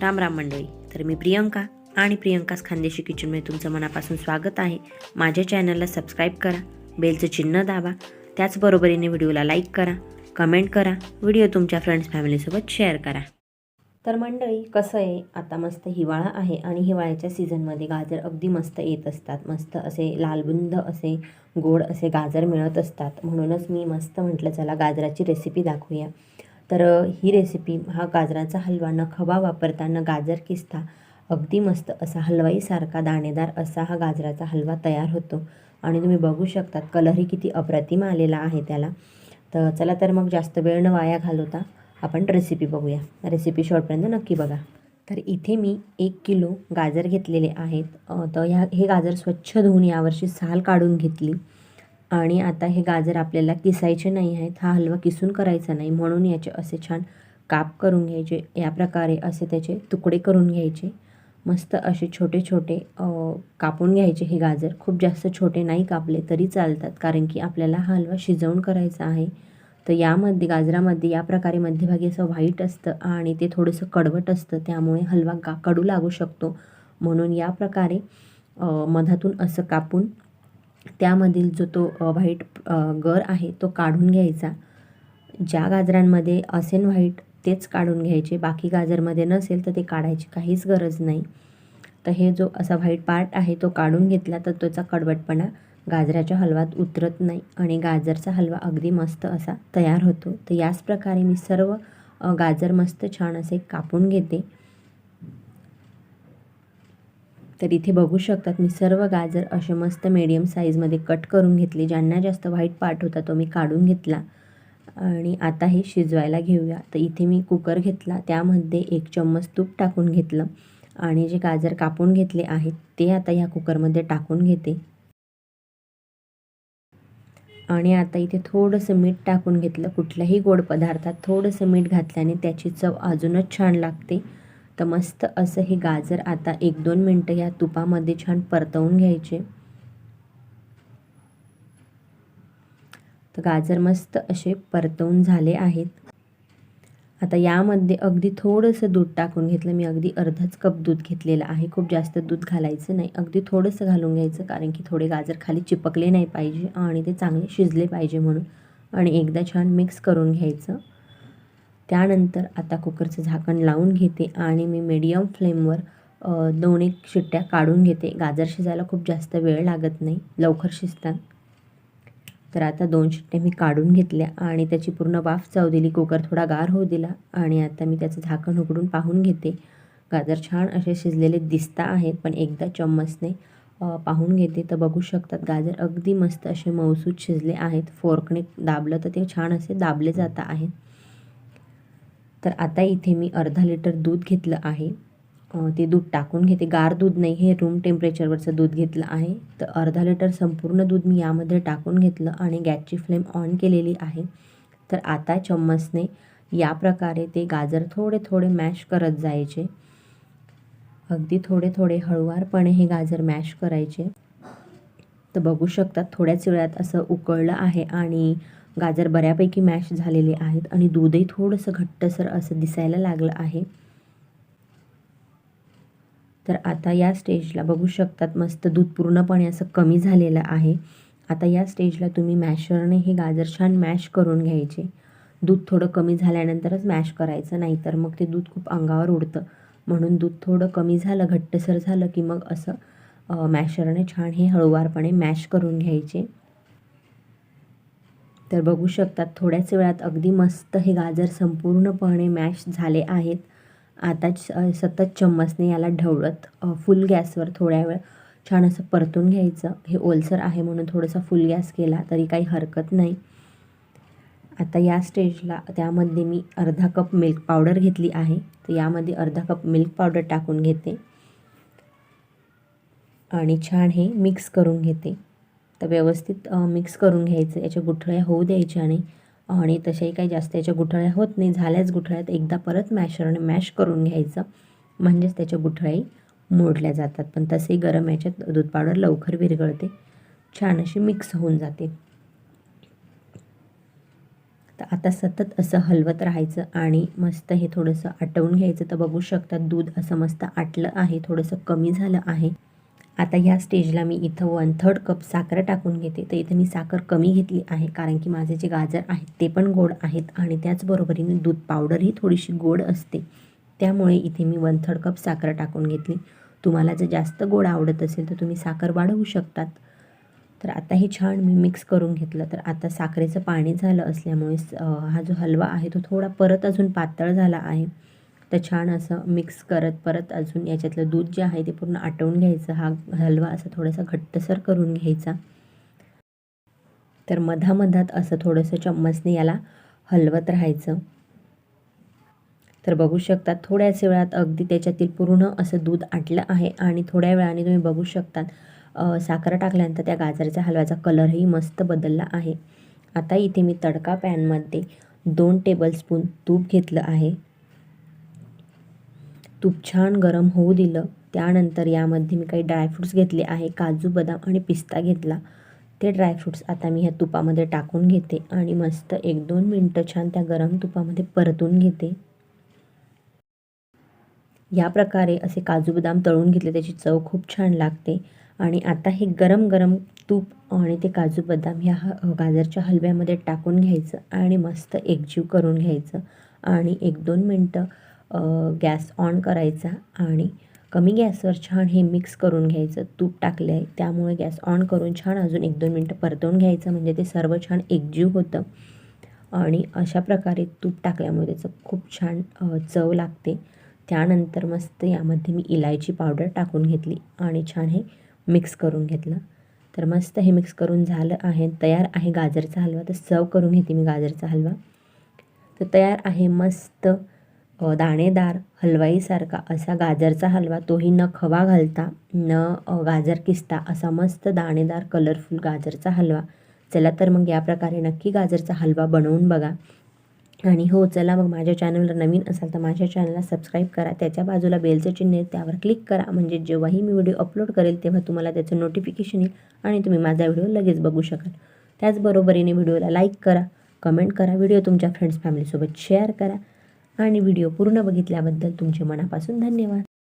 राम राम मंडळी. तर मी प्रियंका आणि प्रियंकाच खानदेशी किचनमध्ये तुमचं मनापासून स्वागत आहे. माझ्या चॅनलला सबस्क्राईब करा बेलचं चिन्ह दाबा त्याचबरोबरीने व्हिडिओला लाईक करा कमेंट करा व्हिडिओ तुमच्या फ्रेंड्स फॅमिलीसोबत शेअर करा. तर मंडळी कसं आहे? आता मस्त हिवाळा आहे आणि हिवाळ्याच्या सीझनमध्ये गाजर अगदी मस्त येत असतात. मस्त असे लालबुंद असे गोड असे गाजर मिळत असतात. म्हणूनच मी मस्त म्हटलं चला गाजराची रेसिपी दाखवूया. तर ही रेसिपी हा गाजराचा हलवा न खवा वापरताना गाजर किस्ता अगदी मस्त असा हलवाईसारखा दाणेदार असा हा गाजराचा हलवा तयार होतो. आणि तुम्ही बघू शकतात कलरही किती अप्रतिम आलेला आहे त्याला. तर चला तर मग जास्त वेळ न वाया घालवता आपण रेसिपी बघूया. रेसिपी शॉर्टपर्यंत नक्की बघा. तर इथे मी एक किलो गाजर घेतलेले आहेत. तर ह्या हे गाजर स्वच्छ धुवून यावर्षी साल काढून घेतली. आणि आता हे गाजर आपल्याला किसायचे नाही आहेत हा हलवा किसून करायचा नाही. म्हणून याचे असे छान काप करून घ्यायचे. या प्रकारे असे त्याचे तुकडे करून घ्यायचे. मस्त असे छोटे छोटे कापून घ्यायचे हे गाजर. खूप जास्त छोटे नाही कापले तरी चालतात कारण की आपल्याला हा हलवा शिजवून करायचा आहे. तर यामध्ये गाजरामध्ये या प्रकारे मध्यभागी असं व्हाईट असतं आणि ते थोडंसं कडवट असतं. त्यामुळे हलवा गा कडू लागू शकतो. म्हणून या प्रकारे मधातून असं कापून त्यामधील जो तो व्हाईट गर आहे तो काढून घ्यायचा. ज्या गाजरांमध्ये असेल व्हाईट तेच काढून घ्यायचे. बाकी गाजरमध्ये नसेल तर ते काढायची काहीच गरज नाही. तर हे जो असा व्हाईट पार्ट आहे तो काढून घेतला तर त्याचा कडवटपणा गाजराच्या हलवात उतरत नाही आणि गाजरचा हलवा अगदी मस्त असा तयार होतो. तर याच प्रकारे मी सर्व गाजर मस्त छान असे कापून घेते. तर इथे बघू शकतात मी सर्व गाजर असे मस्त मीडियम साईजमध्ये कट करून घेतले. ज्यांना जास्त व्हाईट पार्ट होता तो मी काढून घेतला. आणि आता हे शिजवायला घेऊया. तर इथे मी कुकर घेतला. त्यामध्ये एक चम्मच तूप टाकून घेतलं. आणि जे गाजर कापून घेतले आहेत ते आता ह्या कुकरमध्ये टाकून घेते. आणि आता इथे थोडंसं मीठ टाकून घेतलं. कुठल्याही गोड पदार्थात थोडंसं मीठ घातल्याने त्याची चव अजूनच छान लागते. तर मस्त असं हे गाजर आता एक दोन मिनटं या तुपामध्ये छान परतवून घ्यायचे. तर गाजर मस्त असे परतवून झाले आहेत. आता यामध्ये अगदी थोडंसं दूध टाकून घेतलं. मी अगदी अर्धाच कप दूध घेतलेलं आहे. खूप जास्त दूध घालायचं नाही. अगदी थोडंसं घालून घ्यायचं कारण की थोडे गाजर खाली चिपकले नाही पाहिजे आणि ते चांगले शिजले पाहिजे म्हणून. आणि एकदा छान मिक्स करून घ्यायचं. त्यानंतर आता कुकरचं झाकण लावून घेते आणि मी मीडियम फ्लेमवर दोन एक शिट्ट्या काढून घेते. गाजर शिजायला खूप जास्त वेळ लागत नाही लवकर शिजतात. तर आता दोन शिट्ट्या मी काढून घेतल्या आणि त्याची पूर्ण वाफ जाऊ दिली. कुकर थोडा गार होऊ दिला आणि आता मी त्याचं झाकण उघडून पाहून घेते. गाजर छान असे शिजलेले दिसता आहेत पण एकदा चम्मचने पाहून घेते. तर बघू शकतात गाजर अगदी मस्त असे मऊसूत शिजले आहेत. फोर्कने दाबलं तर ते छान असे दाबले जात आहेत. तर आता इथे मी अर्धा लिटर दूध घेतलं आहे. ते दूध टाकून घेते. गार दूध नाही हे रूम टेम्परेचरवरचं दूध घेतलं आहे. तर अर्धा लिटर संपूर्ण दूध मी यामध्ये टाकून घेतलं आणि गॅसची फ्लेम ऑन केलेली आहे. तर आता चम्मचने या प्रकारे ते गाजर थोडे थोडे मॅश करत जायचे. अगदी थोडे थोडे हळुवारपणे हे गाजर मॅश करायचे. तर बघू शकतात थोड्याच वेळात असं उकळलं आहे आणि गाजर बऱ्यापैकी मॅश झालेले आहेत आणि दूधही थोडंसं घट्टसर असं दिसायला लागलं आहे. तर आता या स्टेजला बघू शकतात मस्त दूध पूर्णपणे असं कमी झालेलं आहे. आता या स्टेजला तुम्ही मॅशरने हे गाजर छान मॅश करून घ्यायचे. दूध थोडं कमी झाल्यानंतरच मॅश करायचं नाहीतर मग ते दूध खूप अंगावर उडतं. म्हणून दूध थोडं कमी झालं घट्टसर झालं की मग असं मॅशरने छान हे हळूवारपणे मॅश करून घ्यायचे. तर बघू शकतात थोड्याच वेळात अगदी मस्त हे गाजर संपूर्णपणे मॅश झाले आहेत. आता सतत चम्मचने याला ढवळत फुल गॅसवर थोड्या वेळ छान असं परतून घ्यायचं. हे ओलसर आहे म्हणून थोडंसं फुल गॅस केला तरी काही हरकत नाही. आता या स्टेजला त्यामध्ये मी अर्धा कप मिल्क पावडर घेतली आहे. तर यामध्ये अर्धा कप मिल्क पावडर टाकून घेते. आणि छान हे मिक्स करून घेते. तर व्यवस्थित मिक्स करून घ्यायचं. याच्या गुठळ्या होऊ द्यायच्या नाही. आणि तशाही काही जास्त याच्या गुठळ्या होत नाही. झाल्याच गुठळ्यात एकदा परत मॅशरने मॅश करून घ्यायचं. म्हणजेच त्याच्या गुठळ्याही मोडल्या जातात. पण तसेही गरम याच्यात दूध पावडर लवकर विरघळते. छान अशी मिक्स होऊन जाते. तर आता सतत असं हलवत राहायचं आणि मस्त हे थोडंसं आटवून घ्यायचं. तर बघू शकता दूध असं मस्त आटलं आहे. थोडंसं कमी झालं आहे. आता ह्या स्टेजला मी इथं वन थर्ड कप साखर टाकून घेते. तर इथं मी साखर कमी घेतली आहे कारण की माझे जे गाजर आहेत ते पण गोड आहेत आणि त्याचबरोबरीने दूध पावडरही थोडीशी गोड असते. त्यामुळे इथे मी वन थर्ड कप साखर टाकून घेतली. तुम्हाला जर जास्त गोड आवडत असेल तर तुम्ही साखर वाढवू शकतात. तर आता हे छान मी मिक्स करून घेतलं. तर आता साखरेचं पाणी झालं असल्यामुळे हा जो हलवा आहे तो थोडा परत अजून पातळ झाला आहे. तर छान असं मिक्स करत परत अजून याच्यातलं दूध जे आहे ते पूर्ण आटवून घ्यायचं. हा हलवा असा थोडासा घट्टसर करून घ्यायचा. तर मधामधात असं थोडंसं चम्मचने याला हलवत राहायचं. तर बघू शकता थोड्याच वेळात अगदी त्याच्यातील पूर्ण असं दूध आटलं आहे आणि थोड्या वेळाने तुम्ही बघू शकतात साखर टाकल्यानंतर त्या गाजराच्या हलव्याचा कलरही मस्त बदलला आहे. आता इथे मी तडका पॅनमध्ये दोन टेबलस्पून तूप घेतलं आहे. तूप छान गरम होऊ दिलं. त्यानंतर यामध्ये मी काही ड्रायफ्रूट्स घेतले आहे. काजू बदाम आणि पिस्ता घेतला. ते ड्रायफ्रूट्स आता मी ह्या तुपामध्ये टाकून घेते आणि मस्त एक दोन मिनटं छान त्या गरम तुपामध्ये परतून घेते. या प्रकारे असे काजू बदाम तळून घेतले. त्याची चव खूप छान लागते. आणि आता हे गरम गरम तूप आणि ते काजू बदाम ह्या ह गाजरच्या हलव्यामध्ये टाकून घ्यायचं आणि मस्त एकजीव करून घ्यायचं. आणि एक दोन मिनटं गॅस ऑन करायचा आणि कमी गॅसवर छान हे मिक्स करून घ्यायचं. तूप टाकले आहे त्यामुळे गॅस ऑन करून छान अजून एक दोन मिनटं परतवून घ्यायचं म्हणजे ते सर्व छान एकजीव होतं. आणि अशा प्रकारे तूप टाकल्यामुळे त्याचं खूप छान चव लागते. त्यानंतर मस्त यामध्ये मी इलायची पावडर टाकून घेतली आणि छान हे मिक्स करून घेतलं. तर मस्त हे मिक्स करून झालं आहे. तयार आहे गाजरचा हलवा तर सर्व करून घेते मी गाजरचा हलवा. तर तयार आहे मस्त दाणेदार हलवाईसारखा असा गाजरचा हलवा तोही न खवा घालता न गाजर किसता असा मस्त दाणेदार कलरफुल गाजरचा हलवा. चला तर मग या प्रकारे नक्की गाजरचा हलवा बनवून बघा. आणि हो चला मग माझ्या चॅनलला नवीन असाल तर माझ्या चॅनलला सबस्क्राईब करा. त्याच्या बाजूला बेलचं चिन्ह आहे त्यावर क्लिक करा. म्हणजे जेव्हाही मी व्हिडिओ अपलोड करेल तेव्हा तुम्हाला त्याचं नोटिफिकेशन येईल आणि तुम्ही माझा व्हिडिओ लगेच बघू शकाल. त्याचबरोबरीने व्हिडिओला लाईक करा कमेंट करा व्हिडिओ तुमच्या फ्रेंड्स फॅमिलीसोबत शेअर करा. आणि व्हिडिओ पूर्ण बघितल्याबद्दल तुमचे मनापासून धन्यवाद.